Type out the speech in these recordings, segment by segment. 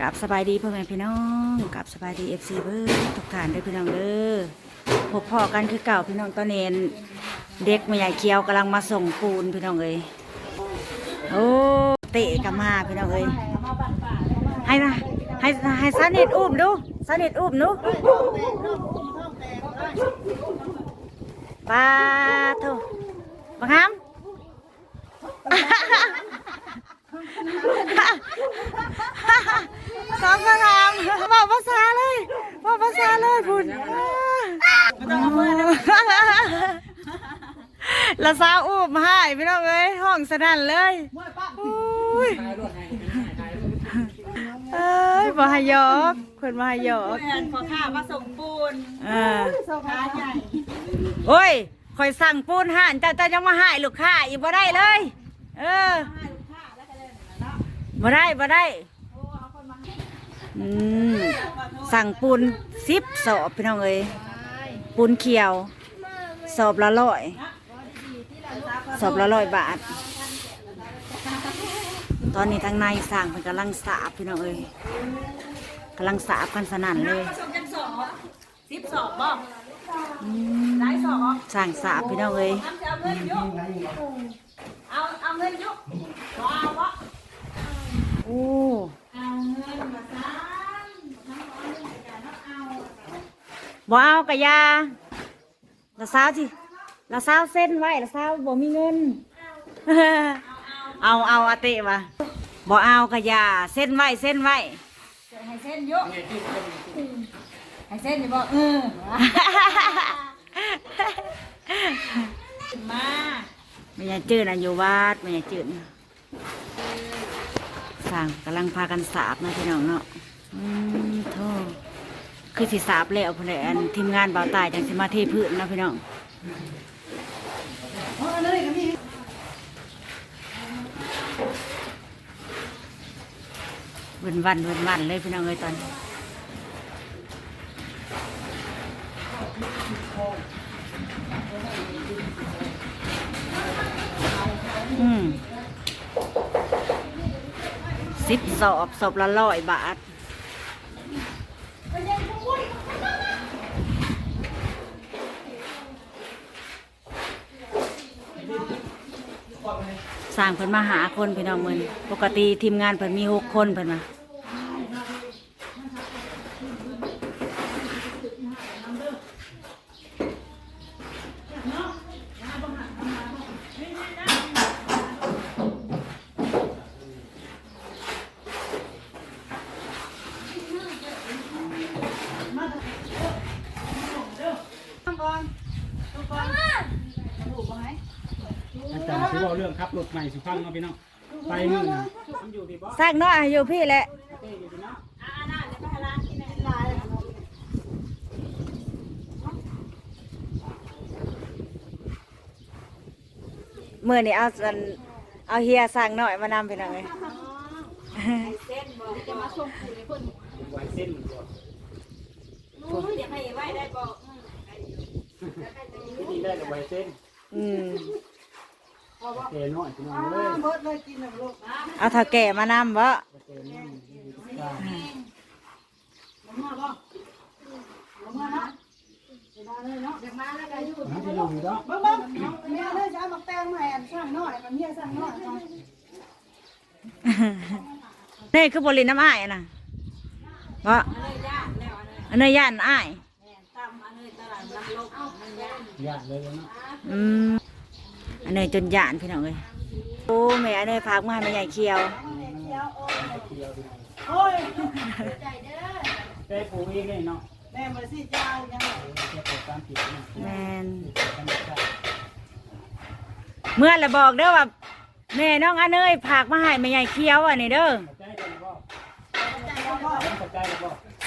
กับสบายดีพ่อแม่พี่น้องกับสบายดีเอฟซีเบอร์ทุกท่านด้อพี่น้องเด้อพบพ่อกันคือเก่าพี่น้องตอนเนนเด็กม่ใหญ่เคียวกำลังมาส่งปูนพี่น้องเอ้ยโอ้เตะกับมาพี่น้องเอ้ยให้นะให้ให้สานิทอุ้มดูสานิทอุ้มหนูปลาเถอะบังคับ สองมาทำบอกภาษาเลยบอกภาษาเลยพุ่นละสาวอูบหายพี่น้องเอ้ยห้อง สนั่นเลยอุ้ยเอ้ยบ่ให้หยอกเพิ่นบ่ให้หยอกเพื่อนขอข้ามาส่งปูนอ่าขาใหญ่โอ้ยคอยสั่งปูนห่านเจ้าเจ้ายังมาหายลูกค้าอีกบ่ได้เลย เออบ่ได้บ่ได้อืมสั่งปูนสิบสอบพี่น้องเอ้ยปูนเขียว สอบละร้อย สอบละร้อยบาท ตอนนี้ทางในสั่งเพิ่นกำลังสาบพี่น้องเอ้ยกำลังสาบกันสนั่นเลยมาส่งจังสองสิบสองบ่ได้สองสั่งสาบพี่น้องเอ้ยทำจะเอาเงินอยุเอาเอาเงินอยุบ่เอาบ่โอ้เอาเงินมาซ้บ่เอากะยาละสาวสิละสาวเส้นไว้ละสาวบ่มีเงิน เอาเอาอาเตะวะบ่เอากะยาเส้นไว้เส้นไว้ำให้เส้นอยุให้เส้นอยู่บ่เออมาไม่อยากจืดน่ะอยู่วัดไม่อยากจืดน่ะสั่งกำลังพากันสาบนะพี่น้องเนาะอืมโทษคือสิสาบแล้วพุ่นแหละอันทีมงานเบาตายจังสิมาเทพื้นเนาะพี่น้อง เวินวันเวินวันเลยพี่น้องเอ้ยตอนอืมสิบสอบสอบละร้อยบาท ร้างเพิ่นมาหาคนพี่น้องเมือนปกติทีมงานเพิ่นมีหกคนเพิ่นมา อาจารย์ที่ว่าเรื่องขับรถใหม่สุพังเนาะพี่น้องไปมือนะมันอยู่ที่บ่สร้างเนาะอยู่พี่แหละ เต้อยู่ที่เนาะอ่าน่าจะไปหาร้านที่ไหนลายมื่อนี้เอาอันเอาเฮียสร้างหน่อยมานำพี่น้องเลยเส้นบ่จะมาส่งปูนให้เพิ่นไว้เส้นมันบ่นู้นเดี๋ยวให้ไว้ได้บ่ที่นี่ได้แต่ไว้เส้นอืม เตะน้อยพี่น้องเลยเอาเท่าแก่มานำบ่เตะน้อยอยู่ที่กลางน้ำที่ลงอยู่เนาะเบิ่งเบิ่งแม่เลยจะเอามาแตงมาให้อันสร้างน้อยกับเมียสร้างน้อยเอานี่คือบริน้ำอ้ายนะบ่เลยย่านแล้วอันนี้อันนี้ย่านอ้ายแม่นตำอันนี้ตลาดรับลกมันย่านยากเลยเนาะอืม อันนี้จนหยานพี่น้องเลยโอ้แม่อันนี้พากมาให้แม่ใหญ่เคียวโอ้ยเต้ปูกอีกเลยเนาะแม่มาสิเจ้ายังไงเต้ปูตามผิดแมนเมื่อละบอกเด้อว่าแม่น้องอันเอ้ยพากมาให้แม่ใหญ่เคียวอันนี้เด้อ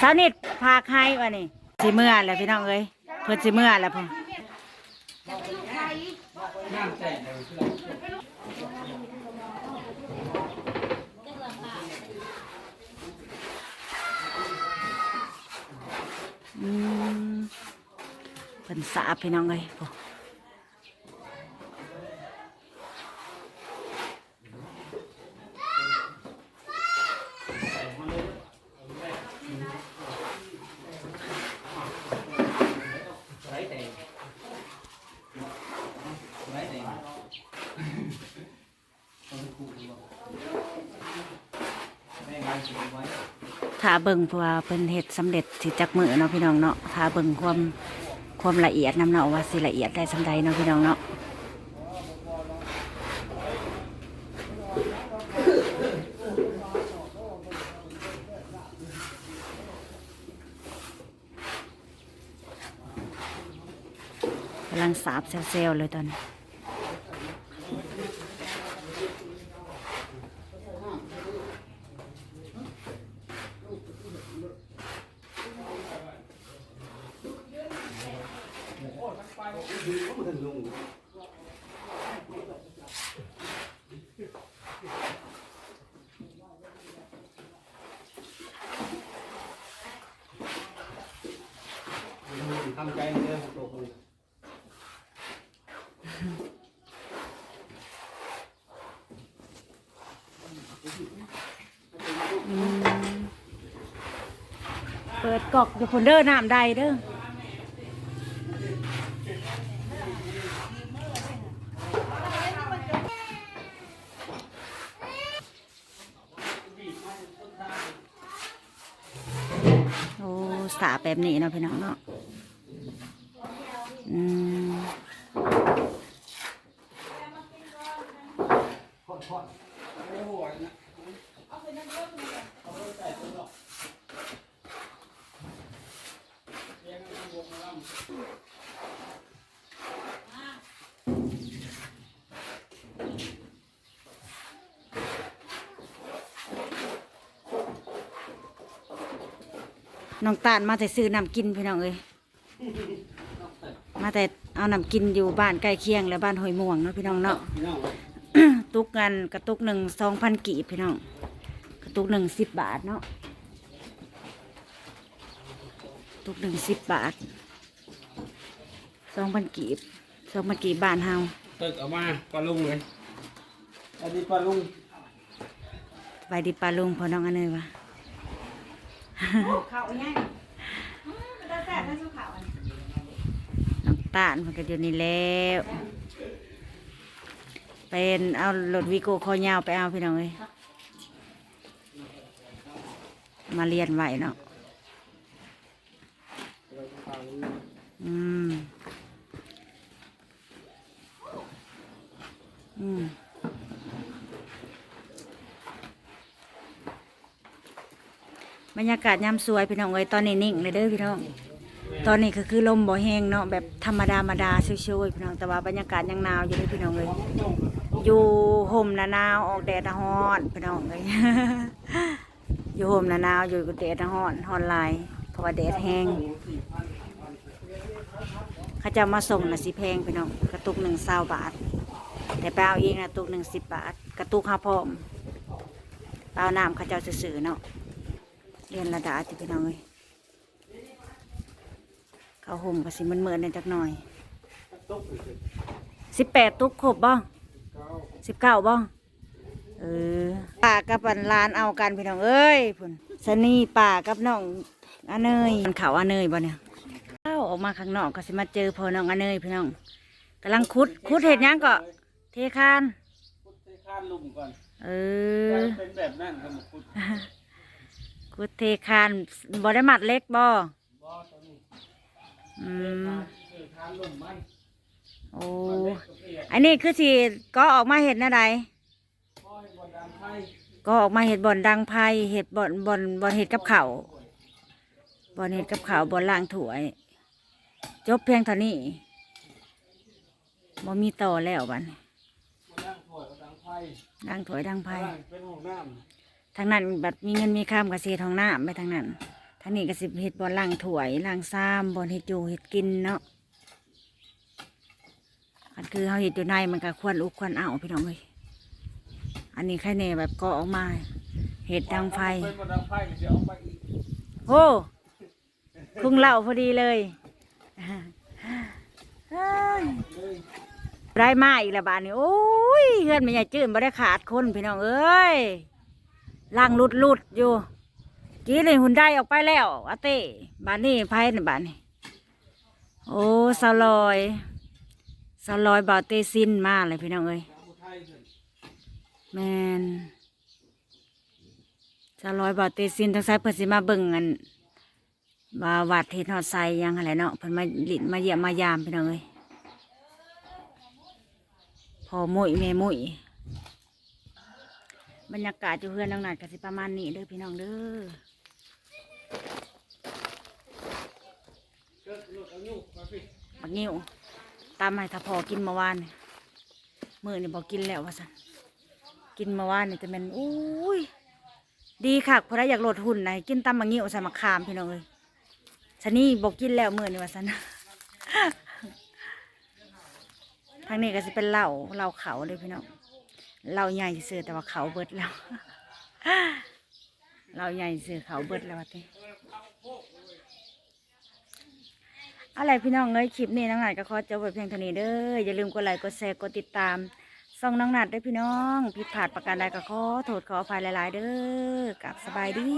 สาวนิดพากให้วันนี้สิเมื่อแหละพี่น้องเอ้ยเพิ่นสิเมื่อแล้วพ่อ อืมเป็นสาพี่น้องเลยพ่อ ถ้าเบิ่งเพราะว่าเป็นเฮ็ดสำเร็จสิจักมือเนาะพี่น้องเนาะถ้าเบิ่งความความละเอียดนํเนาะว่าสิละเอียดได้สำใดเนาะพี่น้องเนาะกำลังสาบเซลล์เลยตอนนี้ ทำใจเด้อตัวคนอืมเปิดกอกอยู่พุ่นเด้อน้ำใดเด้อโษาแบบนี้เนาะพี่น้องเนาะอืม น้องตาลมาแต่ซื้อน้ำกินพี่น้องเอ้ยมาแต่เอาน้ำกินอยู่บ้านใกล้เคียง และบ้านหอยม่วงเนาะพี่น้องเนาะพี่น้องตุกกันกระตุกหนึ่งสองพันกีบพี่น้องกระตุกหนึ่งสิบบาทเนาะตุกหนึ่งสิบบาทสองพันกีบสองพันกีบบ้านเฮาตึกออกมาปลาลุงเลยอันนี้ปลาลุงไปดิปลาลุงพอน้องอันเนยวะ เขาง่ายก็ได้แต่ถ้าสุขาวน้องตาลมันก็อยู่นี่แล้วเป็นเอารถวิโก้คอยาวไปเอาพี่น้องเลยมาเรียนไหวเนาะอืม รรยากาศยามสวยพี่น้องเอ้ยตอนนี้นิ่งเลยเด้อพี่น้อง ตอนนี้ก็คือลมบ่แห้งเนาะแบบธรรมดามาดาชิวๆพี่น้องแต่ว่าบรรยากาศยังหนาวอยู่เลยพี่น้องเลยอยู่ห่มหนาหนาวออกแดดหนาฮ้อนพี่น้องเลยอยู่ห่มหนาหนาวอยู่กับแดดหนาฮ้อนฮ้อนหลายเพราะว่าแดดแห้งเขาจะมาส่งนะสิแพงพี่น้องกระตุกหนึ่งเศร้าบาทแต่ไปเอาเองนะตุกหนึ่งสิบบาท กระตุกห้าพอมเปล่าน้ำเขาเจ้าสื่อเนาะ เรียนระดาจิพี่น้องเลยข้าวห่มก็สิมันเหมือนในจักหน่อยสิบแปดตุกครบบ้างสิบเก้าบ้างเออป่ากับปันลานเอากันพี่น้องเอ้ยพุ่นสนีป่ากับน้องอันเนยมันเขาอันเนยบ่เนี่ยเข้าออกมาข้างนอกก็สิมาเจอพอน้องอันเนยพี่น้องกำลังคุดคุดเห็ดหยังก็เทคานพุทธคานลุงก่อนเอไปอเป็นแบบนั้นครับพุทธคุด เทคานบ่ได้มัดเล็กบ่บ่ตัวนี้อืมเออคานลุงมันโอ้อันนี้คือสิก็ออกมาเห็ดหน้าใดพ่อให้บนดำไฟก็ออกมาเห็ดบ่อนดังไพ่เห็ดบ่อนบ่อนบ่อนเห็ดกับเขาวบ่อนเห็ดกับเขาวบ่อนล่างถ้วย จบเพียงเท่านี้บ่มีต่อแล้วบัดนี้มานั่งถอยกับดังไฟดังถ้วยดังไพ่ข้างล่างเป็นห้องน้ ทางนั้นบัดมีเงินมีข้ามกระเสียทองหน้าไปทางนั้นทางนี้ก็สิเห็ดบอนล่างถวยล่างซ้ำบอนเห็ดอยู่เห็ดกินเนาะอันคือเฮาเห็ดอยู่ในมันก็ควรอุกควรเอาพี่น้องเอ้ยอันนี้แค่เน่แบบก็ออกมาเห็ดดังไฟโอ้คุงเหล่าพอดีเลยได้มาอีกแล้วบานนี้โอ้ยเฮือนไม่ใหญ่จืดไม่ได้ขาดคนพี่น้องเอ้ย ล่างลุดลุดอยู่กี้นี่หุ่นได้ออกไปแล้วอาเต้บานนี้ไพ่ในบานนี้โอ้สลอยสลอยบาเตซินมาเลยพี่น้องเอ้ยแมนสจะร้อยบาเตซินทั้งสายเพิ่นสิมาเบิ่งอันว่าวัดเฮ็ดฮอดไซยังหั่นแหละเนาะเพิ่นมาลินมาเยี่ยมมายามพี่น้องเอ้ยพอมุ้ยแม่มุ้ย บรรยากาศอยู่เฮือนนางนัดก็สิประมาณนี้เด้อพี่น้องเด้อบักนิ้วตามให้ถ้าพอกินเมื่อวานนี่มื้อนี่บ่กินแล้วว่าซั่นกินเมื่อวานนี่จะแม่นอุ้ยดีค่ะเพราะได้อยากลดหุ่นนะกินตำมังงิ้วใส่มะขามพี่น้องเลยฉันนี่บอกกินแล้วมือนี่ว่าสันทางนี้ก็จะเป็นเหล้าเหล้าเขาเลยพี่น้อง เราใหญ่เสือแต่ว่าเขาเบิดแล้ว เราใหญ่เสือเขาเบิดแล้วว่าติอะไรพี่น้องเอ้ยคลิปนี้น้องหนัดก็ขอจบไปเพียงเท่านี้เด้ออย่าลืมกดไลค์กดแชร์กดติดตามส่องน้องหนัดด้วยพี่น้อง ผิดพลาดประการใดก็ขอโทษขออภัยหลาย ๆ เด้อกลับสบายดี